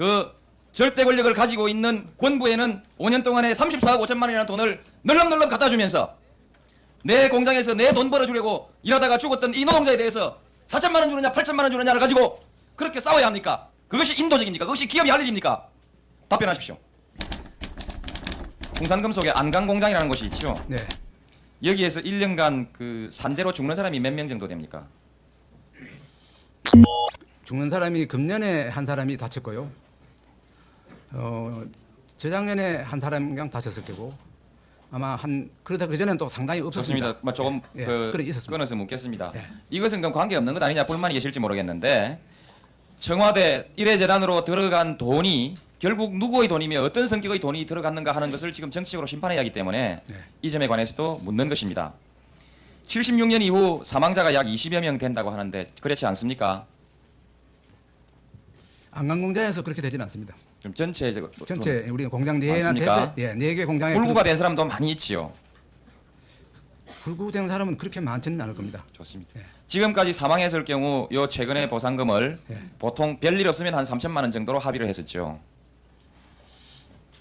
그 절대 권력을 가지고 있는 권부에는 5년 동안에 34억 5천만 원이라는 돈을 널렁널렁 갖다 주면서 내 공장에서 내 돈 벌어주려고 일하다가 죽었던 이 노동자에 대해서 4천만 원 주느냐 8천만 원 주느냐를 가지고 그렇게 싸워야 합니까? 그것이 인도적입니까? 그것이 기업이 할 일입니까? 답변하십시오. 홍산금속의 안강 공장이라는 곳이 있죠. 네. 여기에서 1년간 그 산재로 죽는 사람이 몇 명 정도 됩니까? 죽는 사람이 금년에 한 사람이 다쳤고요. 어, 재작년에 한 사람 그냥 다쳤을 거고 아마 한 그러다 그 전에는 또 상당히 없었습니다. 좋습니다. 뭐 조금 예, 그 그래. 끊어서 묻겠습니다. 예. 이것은 그럼 관계 없는 것 아니냐 불만이 계실지 모르겠는데 청와대 일회재단으로 들어간 돈이 결국 누구의 돈이며 어떤 성격의 돈이 들어갔는가 하는 것을 지금 정치적으로 심판해야 하기 때문에 네. 이 점에 관해서도 묻는 것입니다. 76년 이후 사망자가 약 20여 명 된다고 하는데 그렇지 않습니까? 안강공장에서 그렇게 되지는 않습니다. 좀 전체적으로 전체 우리 공장 네 많습니까? 예, 네개 공장에 불구가 된 사람도 많이 있지요. 불구된 사람은 그렇게 많지는 않을 겁니다. 좋습니다. 예. 지금까지 사망했을 경우 요 최근의 보상금을 예. 보통 별일 없으면 한 3천만 원 정도로 합의를 했었죠.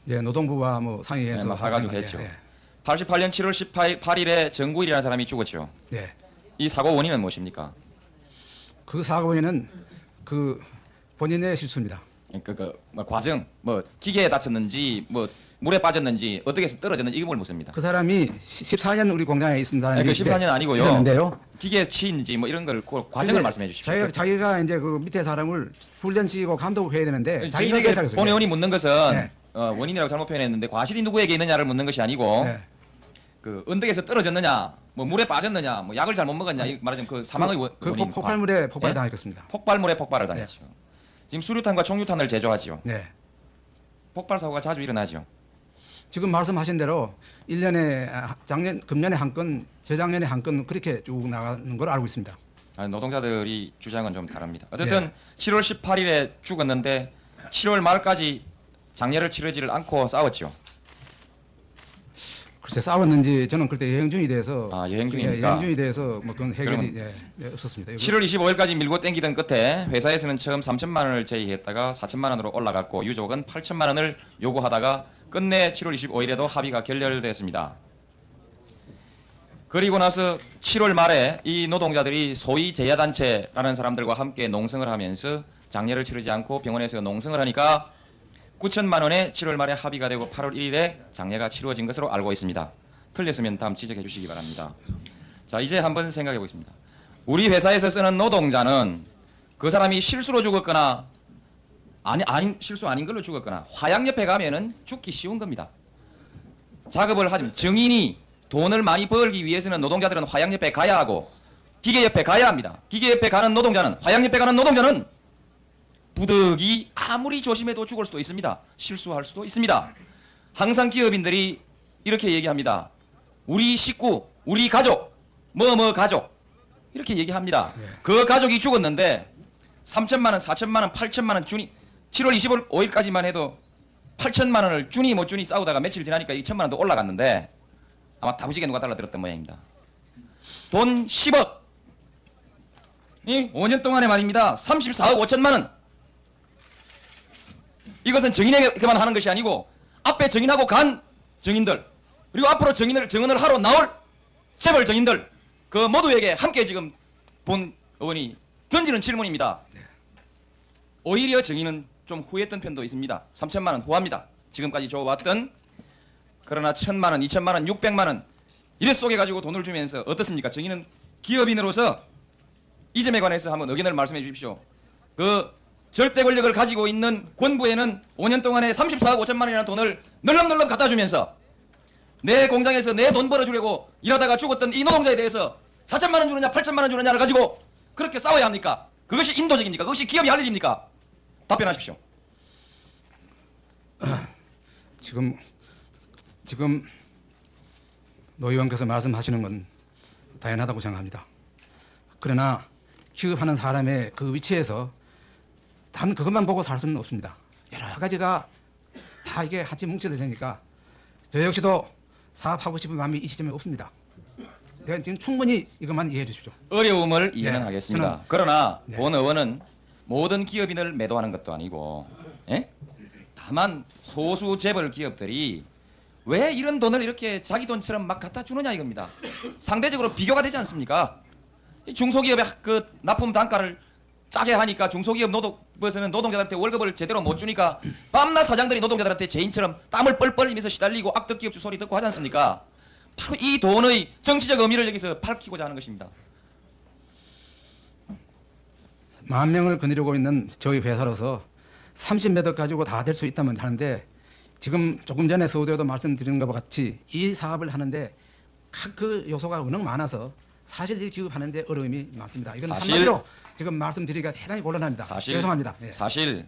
예, 노동부와 뭐 상의해서 네, 뭐 해가지고 하는 했죠. 건데, 88년 7월 18일 8일에 정구일이라는 사람이 죽었죠. 예, 예. 이 사고 원인은 무엇입니까? 그 사고에는 그 본인의 실수입니다. 그, 그, 뭐 과정, 뭐 기계에 다쳤는지, 뭐 물에 빠졌는지, 어떻게 해서 떨어졌는지 이걸 묻습니다. 그 사람이 14년 우리 공장에 사람이 아니, 그 14년 아니고요. 있었는데요. 기계에 치인지 뭐 이런 걸 그 과정을 근데 말씀해 주십시오. 자기가, 자기가 이제 그 밑에 사람을 훈련시키고 감독을 해야 되는데 자기가 증인에게 그렇게 하겠어요. 본 의원이 묻는 것은 네. 어, 원인이라고 잘못 표현했는데 과실이 누구에게 있느냐를 묻는 것이 아니고 네. 그 언덕에서 떨어졌느냐, 뭐 물에 빠졌느냐, 뭐 약을 잘못 먹었냐, 이 말하자면 그 사망의 원- 그 원인. 폭, 발물에 폭발 예? 당했습니다. 폭발물에 폭발을 당했죠. 지금 수류탄과 총류탄을 제조하지요. 네. 폭발 사고가 자주 일어나죠. 지금 말씀하신 대로 1년에 아, 작년 금년에 한 건, 재작년에 한 건 그렇게 쭉 나가는 걸 알고 있습니다. 아, 노동자들이 주장은 좀 다릅니다. 어쨌든 예. 7월 18일에 죽었는데 7월 말까지 장례를 치르지를 않고 싸웠죠. 글쎄 싸웠는지 저는 그때 여행 중에 대해서 아, 여행 예, 중입니까? 여행 중에 대해서 뭐 그건 해결이 예, 예, 없었습니다. 여기 7월 25일까지 밀고 땡기던 끝에 회사에서는 처음 3천만 원을 제의했다가 4천만 원으로 올라갔고 유족은 8천만 원을 요구하다가 끝내 7월 25일에도 합의가 결렬됐습니다. 그리고 나서 7월 말에 이 노동자들이 소위 제야단체라는 사람들과 함께 농성을 하면서 장례를 치르지 않고 병원에서 농성을 하니까 9천만 원에 7월 말에 합의가 되고 8월 1일에 장례가 치루어진 것으로 알고 있습니다. 틀렸으면 다음 지적해 주시기 바랍니다. 자 이제 한번 생각해 보겠습니다. 우리 회사에서 쓰는 노동자는 그 사람이 실수로 죽었거나 아니 아닌 실수 아닌 걸로 죽었거나 화약 옆에 가면은 죽기 쉬운 겁니다. 작업을 하면 증인이 돈을 많이 벌기 위해서는 노동자들은 화약 옆에 가야 하고 기계 옆에 가야 합니다. 기계 옆에 가는 노동자는 화약 옆에 가는 노동자는 부득이 아무리 조심해도 죽을 수도 있습니다. 실수할 수도 있습니다. 항상 기업인들이 이렇게 얘기합니다. 우리 식구, 우리 가족, 뭐뭐 가족 이렇게 얘기합니다. 네. 그 가족이 죽었는데 3천만 원, 4천만 원, 8천만 원 주니 7월 25일까지만 해도 8천만 원을 주니 못 주니 싸우다가 며칠 지나니까 2천만 원도 올라갔는데 아마 다부지게 누가 달라들었던 모양입니다. 돈 10억. 이 5년 동안에 말입니다. 34억 5천만 원. 이것은 증인에게만 하는 것이 아니고 앞에 증인하고 간 증인들 그리고 앞으로 증인을 증언을 하러 나올 재벌 증인들 그 모두에게 함께 지금 본 의원이 던지는 질문입니다. 오히려 증인은 좀 후회했던 편도 있습니다. 3천만 원 후합니다. 지금까지 줘왔던 그러나 천만 원, 이천만 원, 육백만 원 이래 속에 가지고 돈을 주면서 어떻습니까? 증인은 기업인으로서 이 점에 관해서 한번 의견을 말씀해 주십시오. 그 절대 권력을 가지고 있는 권부에는 5년 동안에 34억 5천만 원이라는 돈을 널렁널렁 갖다 주면서 내 공장에서 내 돈 벌어주려고 일하다가 죽었던 이 노동자에 대해서 4천만 원 주느냐 8천만 원 주느냐를 가지고 그렇게 싸워야 합니까? 그것이 인도적입니까? 그것이 기업이 할 일입니까? 답변하십시오. 지금 지금 노 의원께서 말씀하시는 건 당연하다고 생각합니다. 그러나 기업하는 사람의 그 위치에서 단 그것만 보고 살 수는 없습니다. 여러 가지가 다 이게 같이 뭉쳐져 되니까 저 역시도 사업하고 싶은 마음이 이 시점에 없습니다. 네, 지금 충분히 이것만 이해해 주십시오. 어려움을 이해는 네, 하겠습니다. 저는- 그러나 네. 본 의원은 모든 기업인을 매도하는 것도 아니고 예? 다만 소수 재벌 기업들이 왜 이런 돈을 이렇게 자기 돈처럼 막 갖다 주느냐 이겁니다. 상대적으로 비교가 되지 않습니까? 이 중소기업의 그 납품 단가를 짜게 하니까 중소기업 노동부에서는 노동자들한테 월급을 제대로 못 주니까 밤낮 사장들이 노동자들한테 죄인처럼 땀을 뻘뻘 흘리면서 시달리고 악덕기업주 소리 듣고 하지 않습니까? 바로 이 돈의 정치적 의미를 여기서 밝히고자 하는 것입니다. 만 명을 거느리고 있는 저희 회사로서 30매덕 가지고 다 될 수 있다면 하는데 지금 조금 전에 서울대도 말씀드린 것과 같이 이 사업을 하는데 각그 요소가 워낙 많아서 사실 이 기업하는데 어려움이 많습니다. 이건 사실- 한마디로 지금 말씀드리기가 대단히 곤란합니다. 사실 죄송합니다. 예. 사실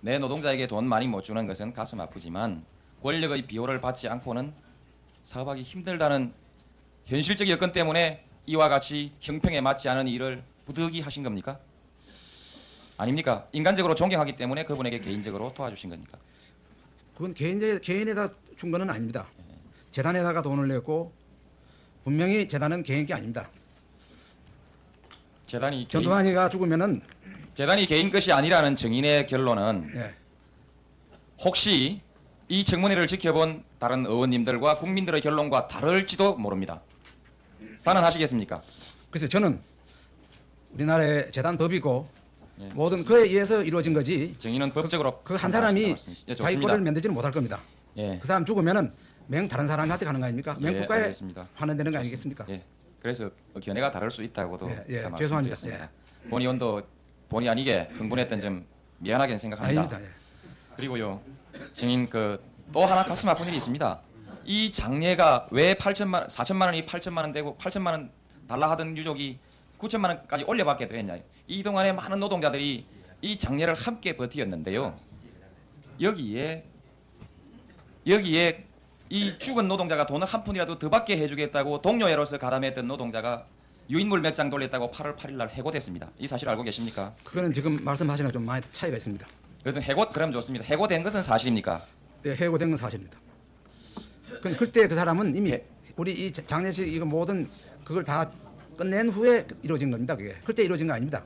내 노동자에게 돈 많이 못 주는 것은 가슴 아프지만 권력의 비호를 받지 않고는 사업하기 힘들다는 현실적 여건 때문에 이와 같이 형평에 맞지 않은 일을 부득이 하신 겁니까? 아닙니까? 인간적으로 존경하기 때문에 그분에게 개인적으로 도와주신 겁니까? 그건 개인제 개인에다 준 거는 아닙니다. 재단에다가 돈을 냈고 분명히 재단은 개인 게 아닙니다. 재단이 개인, 전두환이가 죽으면은 재단이 개인 것이 아니라는 증인의 결론은 예, 혹시 이 청문회를 지켜본 다른 의원님들과 국민들의 결론과 다를지도 모릅니다. 단언하시겠습니까? 그래서 저는 우리나라의 재단 법이고 예, 모든 그에 의해서 이루어진 거지 증인은 법적으로 그 한 사람이 예, 자기 좋습니다. 꼴을 만들지는 못할 겁니다. 예, 그 사람 죽으면은 맹 다른 사람한테 가는 거 아닙니까? 맹 예, 국가에 알겠습니다. 하는 되는 거 아니겠습니까? 예. 그래서 견해가 다를 수 있다고도 예, 예, 죄송합니다. 말씀드렸습니다. 본 의 원도 본의 아니게 흥분했던 점 미안하게 생각합니다. 아닙니다. 예. 그리고요 증인 그 또 하나 가슴 아픈 일이 있습니다. 이 장례가 왜 8천만 4천만 원이 8천만 원 되고 8천만 원 달라 하던 유족이 9천만 원까지 올려받게 됐냐? 이 동안에 많은 노동자들이 이 장례를 함께 버티었는데요. 여기에 여기에 이 죽은 노동자가 돈을 한 푼이라도 더 받게 해주겠다고 동료애로서 가담했던 노동자가 유인물 몇 장 돌렸다고 8월 8일 날 해고됐습니다. 이 사실 알고 계십니까? 그거는 지금 말씀하시는 좀 많이 차이가 있습니다. 그래도 해고 그럼 좋습니다. 해고된 것은 사실입니까? 예, 해고된 건 사실입니다. 그 그때 그 사람은 이미 예. 우리 이 장례식 이거 모든 그걸 다 끝낸 후에 이루어진 겁니다. 그게 그때 이루어진 거 아닙니다.